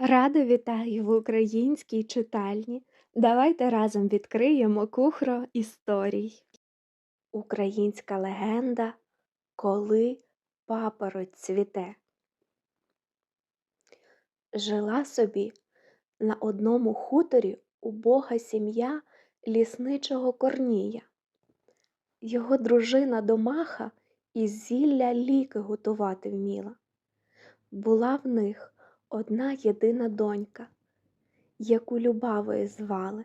Радо вітаю в українській читальні. Давайте разом відкриємо кухро історій. Українська легенда Коли папороть цвіте. Жила собі на одному хуторі убога сім'я лісничого Корнія. Його дружина Домаха із зілля ліки готувати вміла. Була в них одна єдина донька, яку Любавою звали.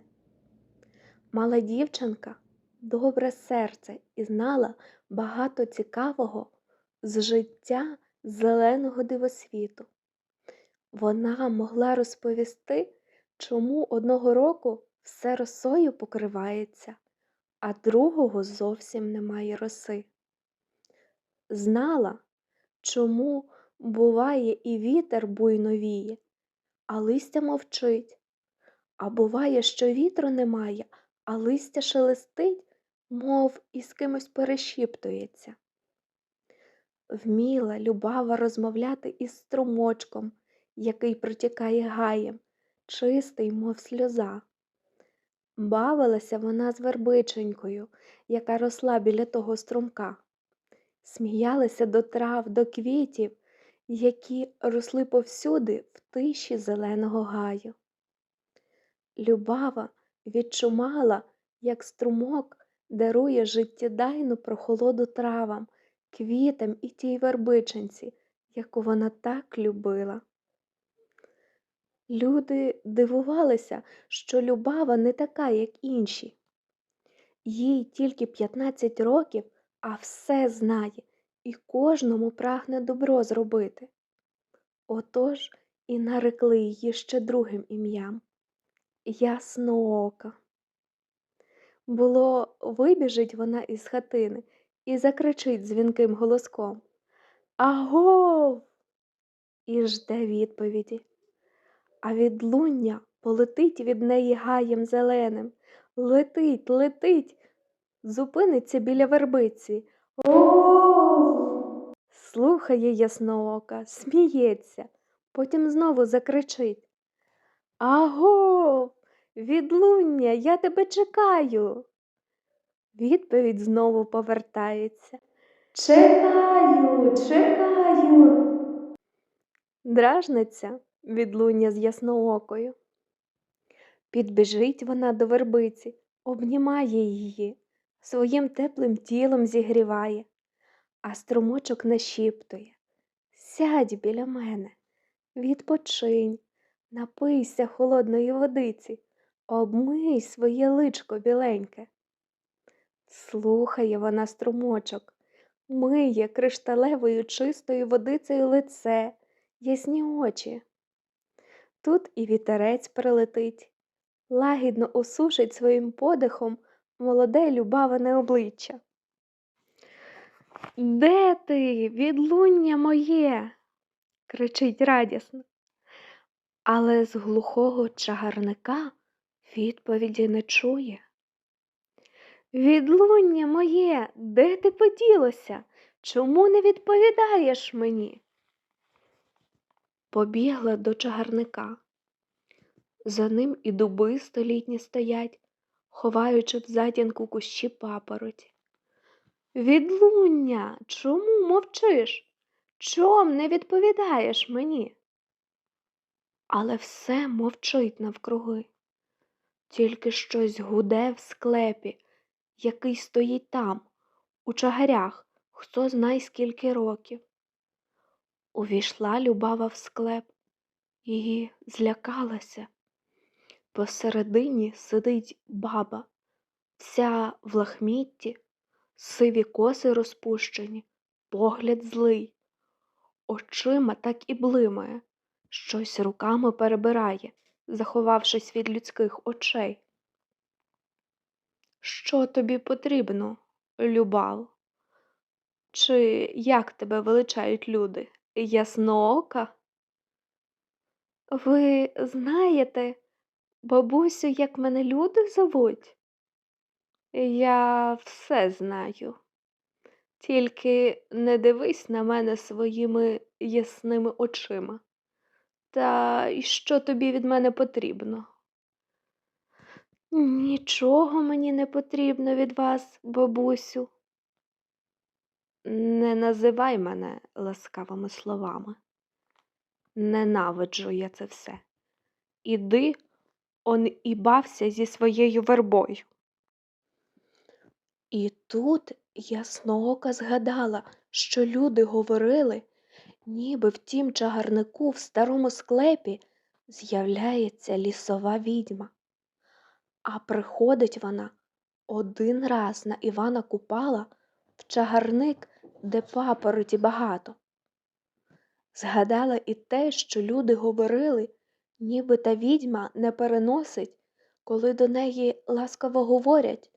Мала дівчинка добре серце і знала багато цікавого з життя зеленого дивосвіту. Вона могла розповісти, чому одного року все росою покривається, а другого зовсім немає роси. Знала, чому буває і вітер буйно віє, а листя мовчить. А буває, що вітру немає, а листя шелестить, мов і з кимось перешіптується. Вміла Любава розмовляти із струмочком, який протікає гаєм, чистий, мов сльоза. Бавилася вона з вербиченькою, яка росла біля того струмка. Сміялися до трав, до квітів, які росли повсюди в тиші зеленого гаю. Любава відчумала, як струмок дарує життєдайну прохолоду травам, квітам і тій вербиченці, яку вона так любила. Люди дивувалися, що Любава не така, як інші. Їй тільки 15 років, а все знає і кожному прагне добро зробити. Отож і нарекли її ще другим ім'ям Ясноока. Було, вибіжить вона із хатини і закричить дзвінким голоском Агов! І жде відповіді. А відлуння полетить від неї гаєм зеленим, летить, летить, зупиниться біля вербиці. О! Слухає ясноока, сміється, потім знову закричить. Аго, відлуння, я тебе чекаю. Відповідь знову повертається. Чекаю, чекаю. Дражниця відлуння з ясноокою. Підбіжить вона до вербиці, обнімає її, своїм теплим тілом зігріває, а струмочок нашіптує. Сядь біля мене, відпочинь, напийся холодної водиці, обмий своє личко біленьке. Слухає вона струмочок, миє кришталевою чистою водицею лице, ясні очі. Тут і вітерець прилетить, лагідно осушить своїм подихом молоде любаване обличчя. Де ти, відлуння моє? кричить радісно. Але з глухого чагарника відповіді не чує. Відлуння моє, де ти поділося? Чому не відповідаєш мені? Побігла до чагарника. За ним і дуби столітні стоять, ховаючи в затінку кущі папороті. Відлуння, чому мовчиш? Чом не відповідаєш мені? Але все мовчить навкруги, тільки щось гуде в склепі, який стоїть там, у чагарях, хто знає скільки років. Увійшла Любава в склеп і злякалася. Посередині сидить баба, вся в лахмітті, сиві коси розпущені, погляд злий, очима так і блимає, щось руками перебирає, заховавшись від людських очей. Що тобі потрібно, Любав? Чи як тебе величають люди? Ясноока? Ви знаєте, бабусю, як мене люди зовуть? Я все знаю. Тільки не дивись на мене своїми ясними очима. Та й що тобі від мене потрібно? Нічого мені не потрібно від вас, бабусю. Не називай мене ласкавими словами. Ненавиджу я це все. Іди он і бався зі своєю вербою. І тут ясноока згадала, що люди говорили, ніби в тім чагарнику в старому склепі з'являється лісова відьма. А приходить вона один раз на Івана Купала в чагарник, де папороті багато. Згадала і те, що люди говорили, ніби та відьма не переносить, коли до неї ласкаво говорять,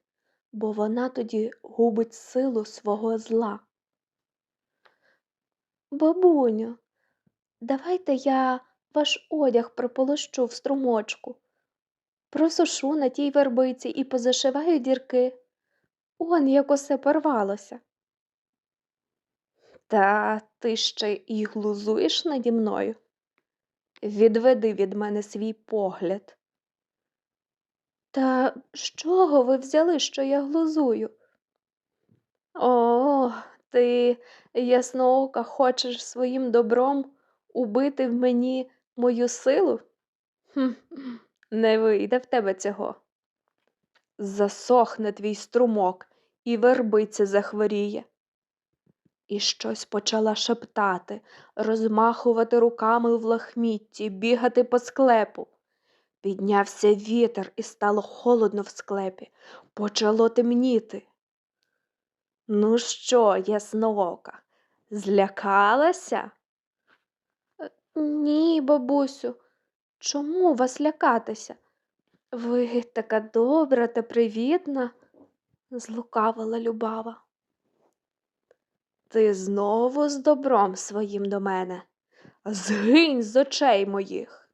бо вона тоді губить силу свого зла. Бабуню, давайте я ваш одяг приполощу в струмочку, просушу на тій вербиці і позашиваю дірки. Он як усе порвалося. Та ти ще і глузуєш наді мною? Відведи від мене свій погляд. Та з чого ви взяли, що я глузую? О, ти, ясноока, хочеш своїм добром убити в мені мою силу? Хм, не вийде в тебе цього. Засохне твій струмок, і вербиця захворіє. І щось почала шептати, розмахувати руками в лахмітті, бігати по склепу. Піднявся вітер і стало холодно в склепі, почало темніти. Ну що, ясноока, злякалася? «Е, Ні, бабусю, чому вас лякатися? Ви така добра та привітна, злукавила Любава. Ти знову з добром своїм до мене. Згинь з очей моїх.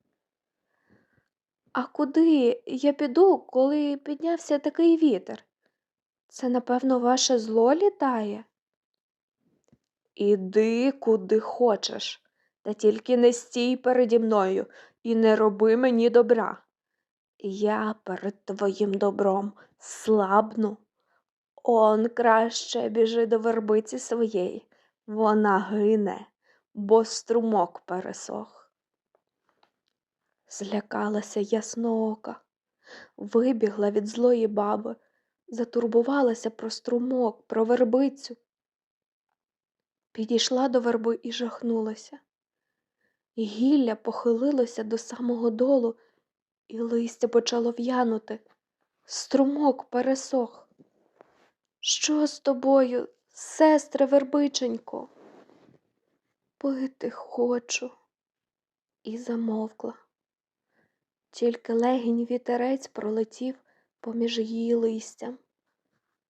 А куди я піду, коли піднявся такий вітер? Це, напевно, ваше зло літає? Іди куди хочеш, та тільки не стій переді мною і не роби мені добра. Я перед твоїм добром слабну. Он краще біжи до вербиці своєї, вона гине, бо струмок пересох. Злякалася ясноока, вибігла від злої баби, затурбувалася про струмок, про вербицю. Підійшла до верби і жахнулася. Гілля похилилося до самого долу, і листя почало в'янути. Струмок пересох. Що з тобою, сестре вербиченько? Пити хочу. І замовкла. Тільки легінь вітерець пролетів поміж її листям,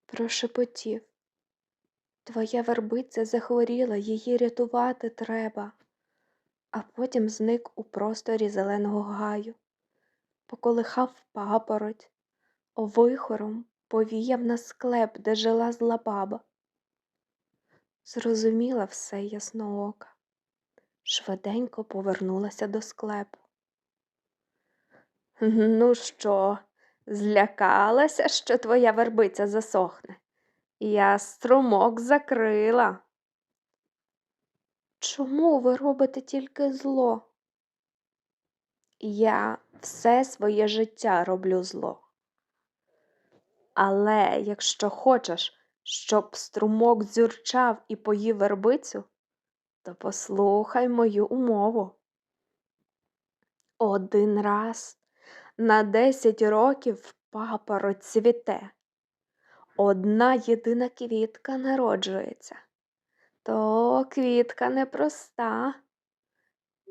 прошепотів. Твоя вербиця захворіла, її рятувати треба, а потім зник у просторі зеленого гаю, поколихав папороть, вихором повіяв на склеп, де жила зла баба. Зрозуміла все ясноока, швиденько повернулася до склепу. Ну що, злякалася, що твоя вербиця засохне? Я струмок закрила. Чому ви робите тільки зло? Я все своє життя роблю зло. Але якщо хочеш, щоб струмок дзюрчав і поїв вербицю, то послухай мою умову. Один раз на десять років папороть цвіте. Одна єдина квітка народжується. То квітка непроста.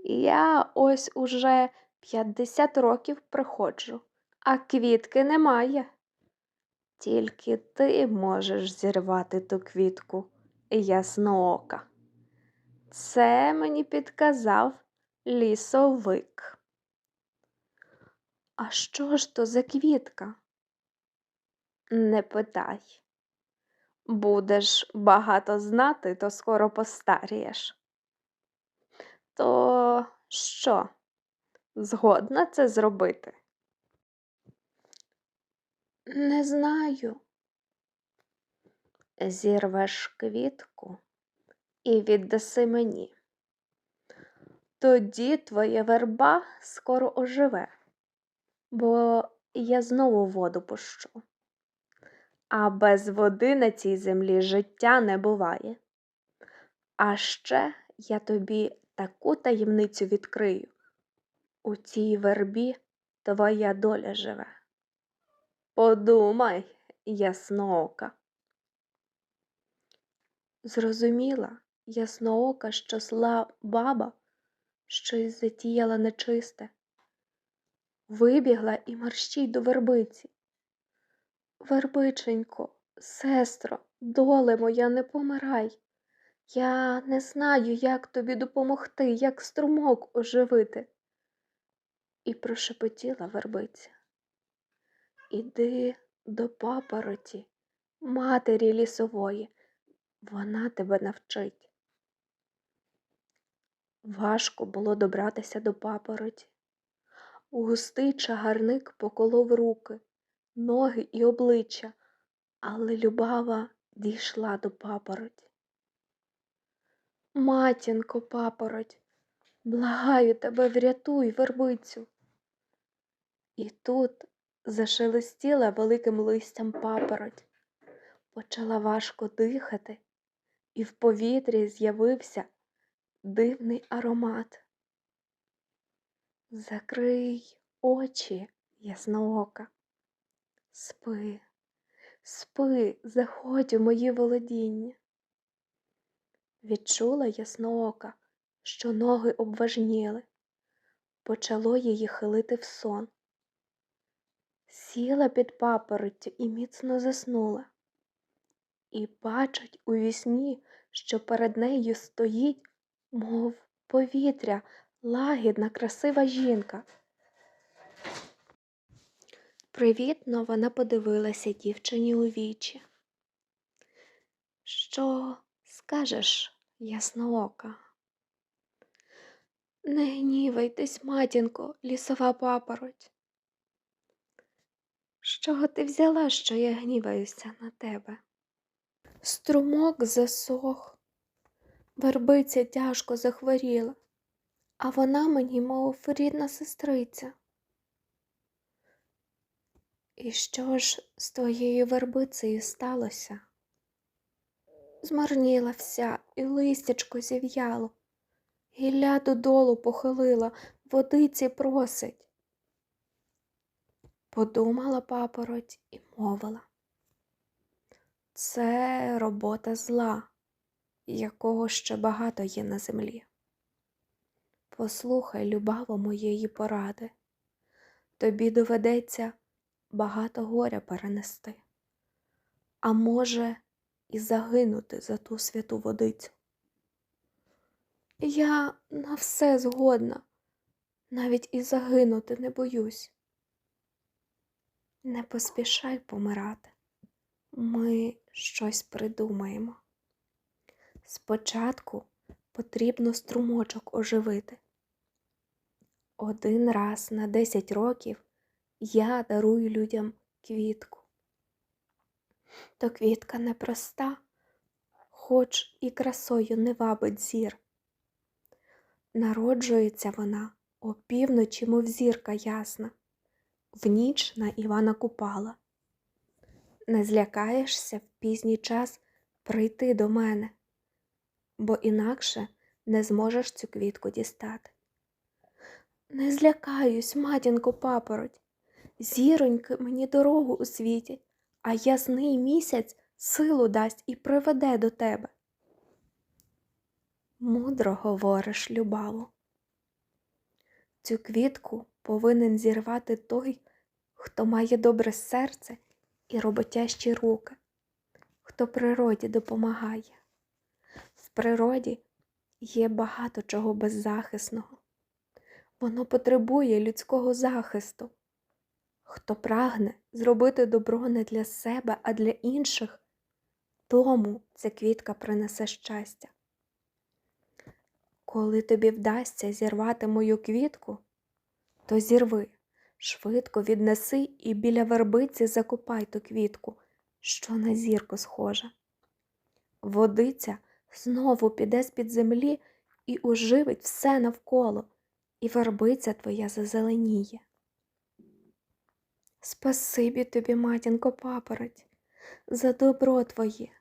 Я ось уже 50 років приходжу, а квітки немає. Тільки ти можеш зірвати ту квітку, ясноока. Це мені підказав лісовик. А що ж то за квітка? Не питай. Будеш багато знати, то скоро постарієш. То що, Згодна це зробити? Не знаю. Зірвеш квітку і віддаси мені. Тоді твоя верба скоро оживе, бо я знову воду пущу. А без води на цій землі життя не буває. А ще я тобі таку таємницю відкрию. У цій вербі твоя доля живе. Подумай, ясноока. Зрозуміла ясноока, що зла баба щось затіяла нечисте. Вибігла і мерщій до вербиці. Вербиченько, сестро, доле моя, не помирай. Я не знаю, як тобі допомогти, як струмок оживити. І прошепотіла вербиця. Іди до папороті, матері лісової, вона тебе навчить. Важко було добратися до папороті. Густий чагарник поколов руки, ноги і обличчя, але Любава дійшла до папороті. Матінко, папороть, благаю тебе, врятуй вербицю. І тут зашелестіла великим листям папороть, почала важко дихати, і в повітрі з'явився дивний аромат. Закрий очі, ясноока, спи, спи, заходь у мої володіння. Відчула ясноока, що ноги обважніли, почало її хилити в сон. Сіла під папороттю і міцно заснула. І бачить у вісні, що перед нею стоїть, мов повітря, лагідна, красива жінка. Привітно вона подивилася дівчині у вічі. Що скажеш, ясноока? Не гнівайтесь, матінко, лісова папороть. З чого ти взяла, що я гніваюся на тебе? Струмок засох, вербиця тяжко захворіла, а вона мені, мов рідна сестриця. І що ж з твоєю вербицею сталося? Змарніла вся, і листячко зів'яло, гілля додолу похилила, водиці просить. Подумала папороть і мовила. Це робота зла, якого ще багато є на землі. Послухай, любаво, моєї поради, тобі доведеться багато горя перенести, а може, і загинути за ту святу водицю. Я на все згодна, навіть і загинути не боюсь. Не поспішай помирати, ми щось придумаємо. Спочатку потрібно струмочок оживити. Один раз на 10 років я дарую людям квітку. То квітка непроста, хоч і красою не вабить зір. Народжується вона опівночі, мов зірка ясна, в ніч на Івана Купала. Не злякаєшся в пізній час прийти до мене, бо інакше не зможеш цю квітку дістати. Не злякаюсь, матінко папороть, зіроньки мені дорогу освітять, а ясний місяць силу дасть і приведе до тебе. Мудро говориш, Любаво. Цю квітку повинен зірвати той, хто має добре серце і роботящі руки, хто природі допомагає. В природі є багато чого беззахисного. Воно потребує людського захисту. Хто прагне зробити добро не для себе, а для інших, тому ця квітка принесе щастя. Коли тобі вдасться зірвати мою квітку, то зірви, швидко віднеси і біля вербиці закопай ту квітку, що на зірку схожа. Водиця знову піде з-під землі і оживить все навколо, і вербиця твоя зазеленіє. Спасибі тобі, матінко папороть, за добро твоє.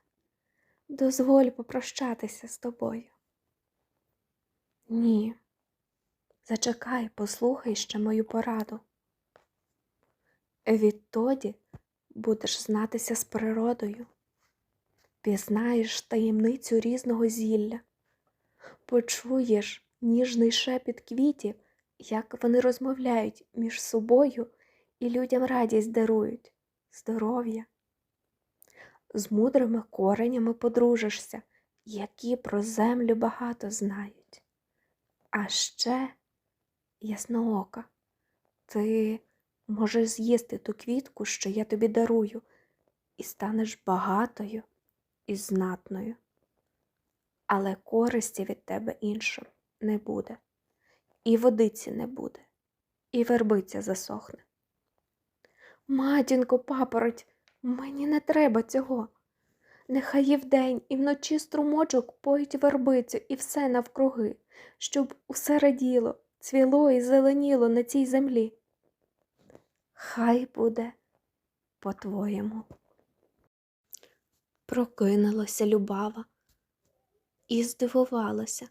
Дозволь попрощатися з тобою. Ні. Зачекай, послухай ще мою пораду. Відтоді будеш знатися з природою, пізнаєш таємницю різного зілля, почуєш ніжний шепіт квітів, як вони розмовляють між собою і людям радість дарують, здоров'я. З мудрими коренями подружишся, які про землю багато знають. А ще, ясноока, ти можеш з'їсти ту квітку, що я тобі дарую, і станеш багатою і знатною. Але користі від тебе іншим не буде, і водиці не буде, і вербиця засохне. Матінко, папороть, мені не треба цього. Нехай і вдень, і вночі струмочок поїть вербицю і все навкруги, щоб усе раділо, цвіло і зеленіло на цій землі. Хай буде по-твоєму. Прокинулася Любава і здивувалася.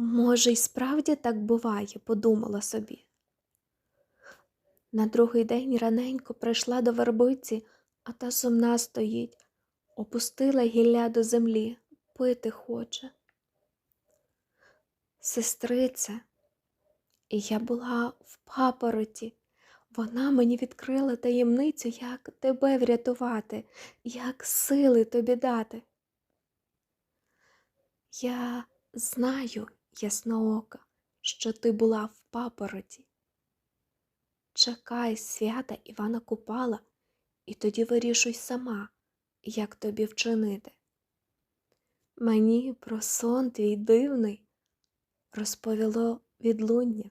Може, й справді так буває, подумала собі. На другий день раненько прийшла до вербиці, а та сумна стоїть, опустила гілля до землі, пити хоче. Сестрице, і я була в папороті. Вона мені відкрила таємницю, як тебе врятувати, як сили тобі дати. Я знаю, ясноока, що ти була в папороті. Чекай свята Івана Купала, і тоді вирішуй сама, як тобі вчинити. Мені про сон твій дивний розповіло відлуння.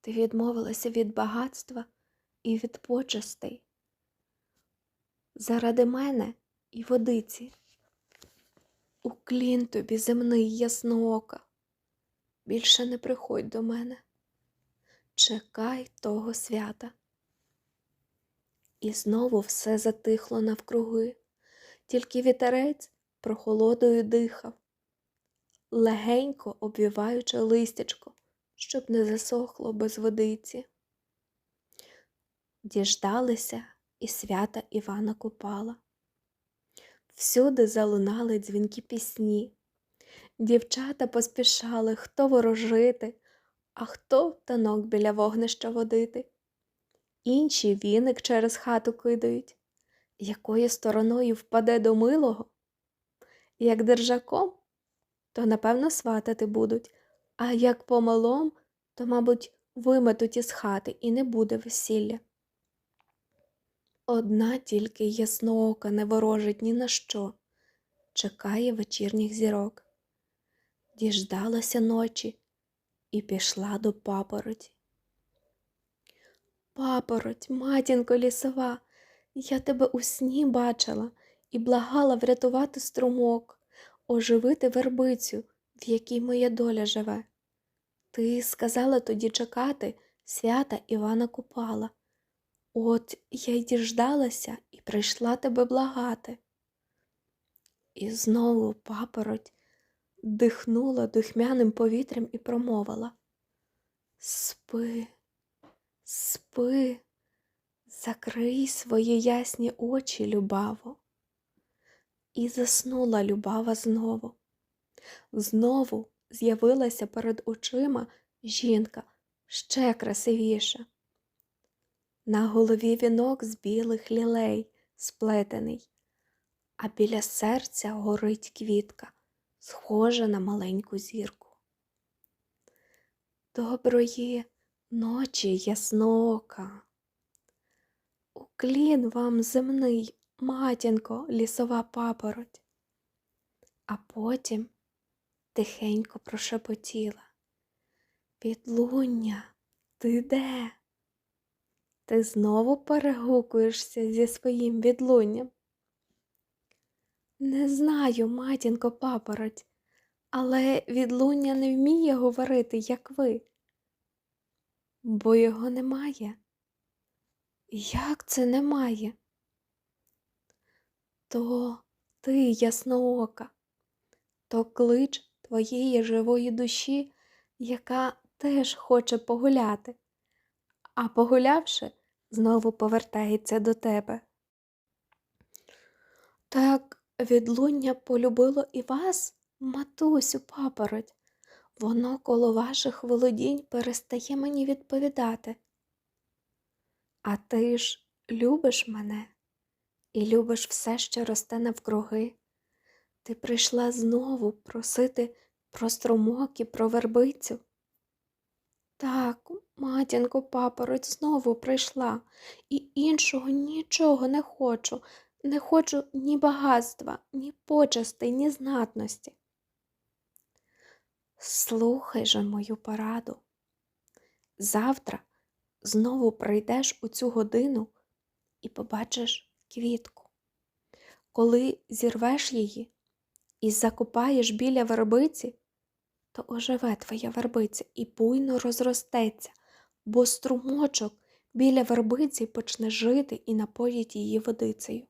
Ти відмовилася від багатства і від почестей. Заради мене і водиці. Уклін тобі земний ясноока. Більше не приходь до мене. Чекай того свята. І знову все затихло навкруги, тільки вітерець прохолодою дихав, легенько обвіваючи листячко, щоб не засохло без водиці. Діждалися і свята Івана Купала. Всюди залунали дзвінки пісні. Дівчата поспішали хто ворожити, а хто танок біля вогнища водити. Інші віник через хату кидають, якою стороною впаде до милого. Як держаком, то напевно сватати будуть, а як помолом, то, мабуть, виметуть із хати і не буде весілля. Одна тільки ясноока не ворожить ні на що, чекає вечірніх зірок. Діждалася ночі і пішла до папороті. Папороть, матінко лісова, я тебе у сні бачила і благала врятувати струмок, оживити вербицю, в якій моя доля живе. Ти сказала тоді чекати свята Івана Купала. От я й діждалася і прийшла тебе благати. І знову папороть дихнула духмяним повітрям і промовила Спи, спи, закрий свої ясні очі, любаво. І заснула любава знову. Знову з'явилася перед очима жінка ще красивіша. На голові вінок з білих лілей сплетений, а біля серця горить квітка, схожа на маленьку зірку. Доброї ночі, ясноока. Уклін вам земний, матінко, лісова папороть. А потім тихенько прошепотіла. Підлуння, Ти де? Ти знову перегукуєшся зі своїм відлунням? Не знаю, матінко папороть, але відлуння не вміє говорити, як ви, бо його немає. Як це немає? То ти, ясноока, то клич твоєї живої душі, яка теж хоче погуляти, а погулявши, знову повертається до тебе. Так відлуння полюбило і вас, матусю папороть. Воно коло ваших володінь перестає мені відповідати. А ти ж любиш мене і любиш все, що росте навкруги. Ти прийшла знову просити про струмок і про вербицю. Так, матінко папороть знову прийшла, і іншого нічого не хочу, не хочу ні багатства, ні почестей, ні знатності. Слухай же мою пораду. Завтра знову прийдеш у цю годину і побачиш квітку. Коли зірвеш її і закопаєш біля вербиці, то оживе твоя вербиця і буйно розростеться, бо струмочок біля вербиці почне жити і напоїть її водицею.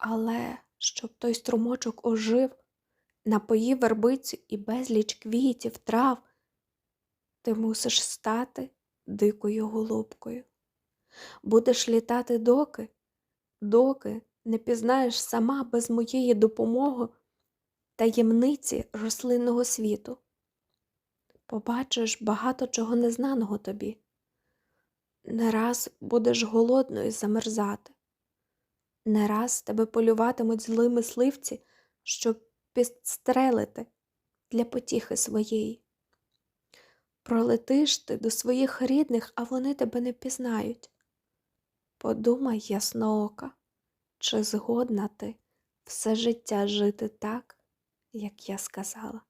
Але щоб той струмочок ожив, напоїв вербицю і безліч квітів, трав, ти мусиш стати дикою голубкою. Будеш літати доки, доки не пізнаєш сама без моєї допомоги таємниці рослинного світу. Побачиш багато чого незнаного тобі. Не раз будеш голодною замерзати. Не раз тебе полюватимуть зли мисливці, щоб підстрелити для потіхи своєї. Пролетиш ти до своїх рідних, а вони тебе не пізнають. Подумай, ясноока, чи згодна ти все життя жити так, як я сказала.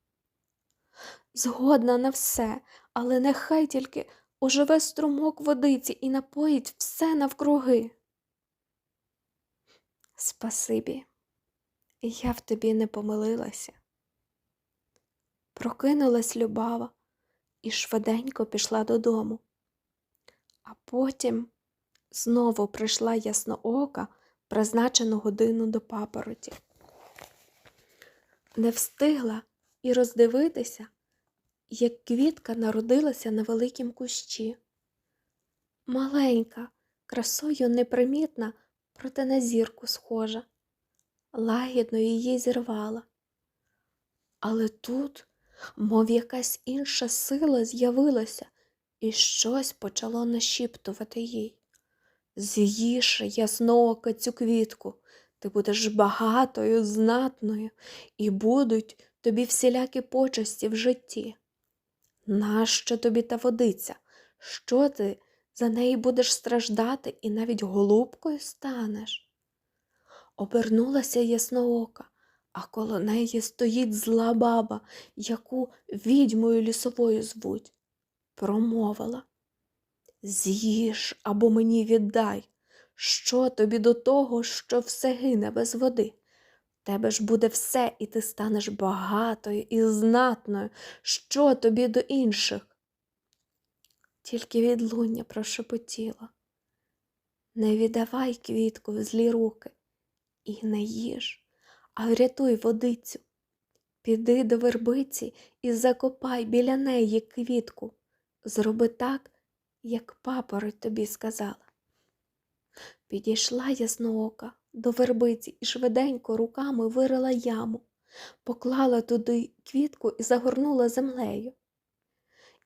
Згодна на все, але нехай тільки оживе струмок водиці і напоїть все навкруги. Спасибі, я в тобі не помилилася. Прокинулась Любава і швиденько пішла додому. А потім знову прийшла ясноока призначену годину до папороті. Не встигла і роздивитися, як квітка народилася на великім кущі. Маленька, красою непримітна, проте на зірку схожа, лагідно її зірвала. Але тут, мов якась інша сила з'явилася, і щось почало нашіптувати їй. З'їж, ясноока, цю квітку, ти будеш багатою, знатною, і будуть тобі всілякі почесті в житті. Нащо тобі та водиця? Що ти за неї будеш страждати і навіть голубкою станеш? Обернулася ясноока, а коло неї стоїть зла баба, яку відьмою лісовою звуть. Промовила З'їж або мені віддай. Що тобі до того, що все гине без води? Тебе ж буде все, і ти станеш багатою і знатною. Що тобі до інших? Тільки відлуння прошепотіло. Не віддавай квітку в злі руки і не їж, а врятуй водицю. Піди до вербиці і закопай біля неї квітку. Зроби так, як папороть тобі сказала. Підійшла ясноока до вербиці і швиденько руками вирила яму, поклала туди квітку і загорнула землею.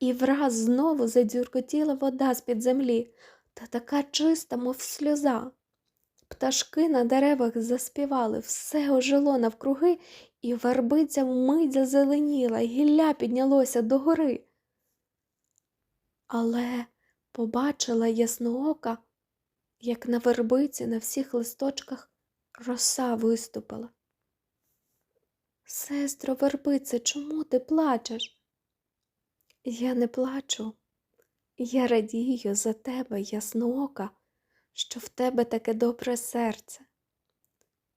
І враз знову задзюркотіла вода з-під землі, та така чиста, мов сльоза. Пташки на деревах заспівали, все ожило навкруги, і вербиця вмить зазеленіла, і гілля піднялося догори. Але побачила ясноока, як на вербиці на всіх листочках роса виступила. Сестро вербице, чому ти плачеш? Я не плачу, Я радію за тебе, ясноока, що в тебе таке добре серце.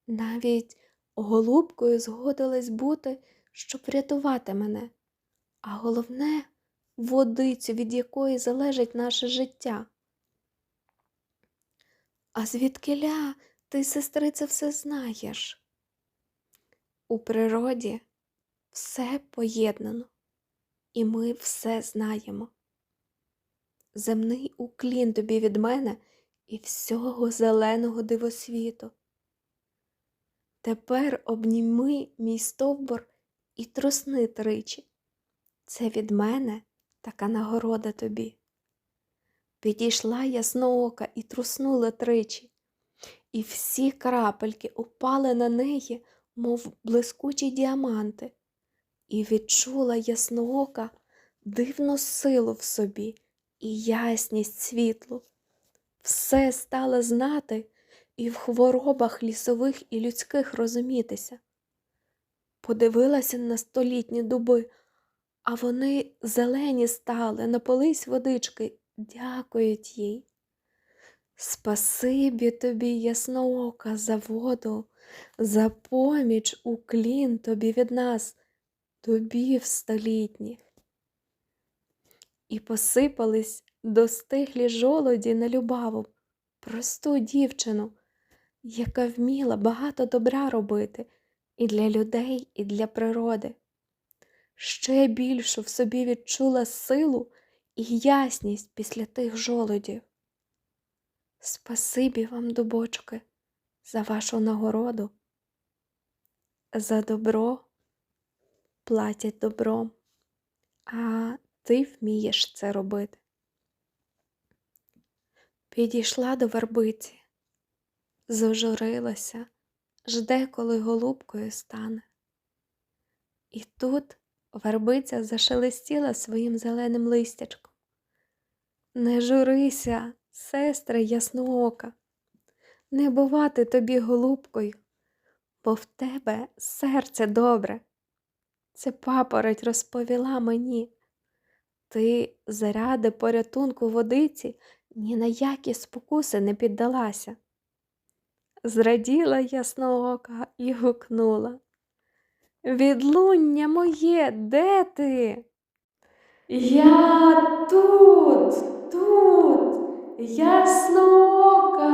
Навіть голубкою згодилась бути, щоб врятувати мене, а головне водицю, від якої залежить наше життя. А звідкиля ти, сестрице, все знаєш? У природі все поєднано, і ми все знаємо. Земний уклін тобі від мене і всього зеленого дивосвіту. Тепер обніми мій стовбур і трусни тричі. Це від мене така нагорода тобі. Підійшла ясноока і труснула тричі, і всі крапельки упали на неї, мов блискучі діаманти, і відчула ясноока дивну силу в собі і ясність світлу. Все стала знати і в хворобах лісових і людських розумітися. Подивилася на столітні дуби, а вони зелені стали, напились водички, дякують їй. Спасибі тобі, ясноока, за воду, за поміч уклін тобі від нас, тобі в столітніх. І посипались достиглі жолоді на любаву, просту дівчину, яка вміла багато добра робити і для людей, і для природи. Ще більшу в собі відчула силу і ясність після тих жолодів. Спасибі вам, дубочки, за вашу нагороду. За добро платять добром, а ти вмієш це робити. Підійшла до вербиці, зожурилася, жде, коли голубкою стане. І тут вербиця зашелестіла своїм зеленим листячком. Не журися, сестра ясноока, не бувати тобі голубкою, бо в тебе серце добре. Це папороть розповіла мені. Ти заради порятунку водиці ні на які спокуси не піддалася. Зраділа ясноока і гукнула. Відлуння моє, де ти? Я тут, тут, ясноока.